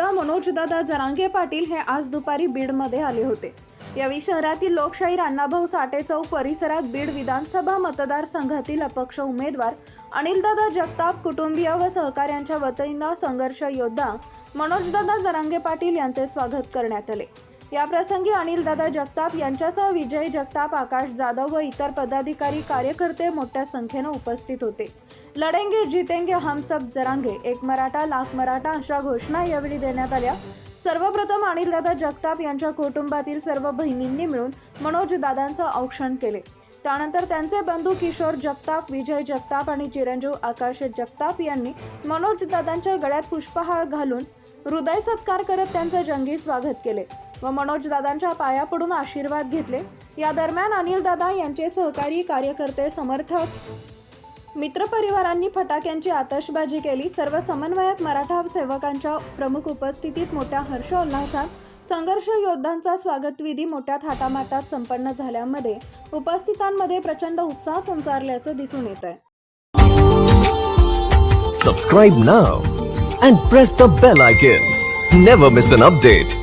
मनोजदादा जरांगे पाटील हे आज दुपारी बीडमध्ये आले होते. यावेळी शहरातील लोकशाहीर अण्णाभाऊ साठे चौक परिसरात बीड विधानसभा मतदारसंघातील अपक्ष उमेदवार अनिलदादा जगताप कुटुंबीय व सहकाऱ्यांच्या वतीनं संघर्ष योद्धा मनोजदादा जरांगे पाटील यांचे स्वागत करण्यात आले. याप्रसंगी अनिलदादा जगताप यांच्यासह विजय जगताप आकाश जाधव व इतर पदाधिकारी कार्यकर्ते मोठ्या संख्येनं उपस्थित होते. लढेंगे जितेंगे हम सब जरांगे. एक मराठा लाख मराठा अशा घोषणा यावेळी देण्यात आल्या. सर्वप्रथम अनिलदादा जगताप यांच्या कुटुंबातील सर्व बहिणींनी मिळून मनोज दादांचं औक्षण केले. त्यानंतर त्यांचे बंधू किशोर जगताप विजय जगताप आणि चिरंजीव आकाश जगताप यांनी मनोज दादांच्या गळ्यात पुष्पहार घालून हृदय सत्कार करत त्यांचे जंगी स्वागत केले व मनोज दादांच्या पाया पडून आशीर्वाद घेतले. या दरम्यान अनिल दादा यांचे सहकारी कार्यकर्ते समर्थक मित्रपरिवारांनी फटाक्यांची आतषबाजी केली. सर्व समन्वयक मराठा सेवकांच्या प्रमुख उपस्थितीत मोठ्या हर्षोल्हासात संघर्ष योद्धांचा स्वागतविधी मोठ्या थाटामाटात संपन्न झाल्यामध्ये उपस्थितांमध्ये प्रचंड उत्साह संचारल्याचं दिसून येत आहे subscribe now and press the bell icon never miss an update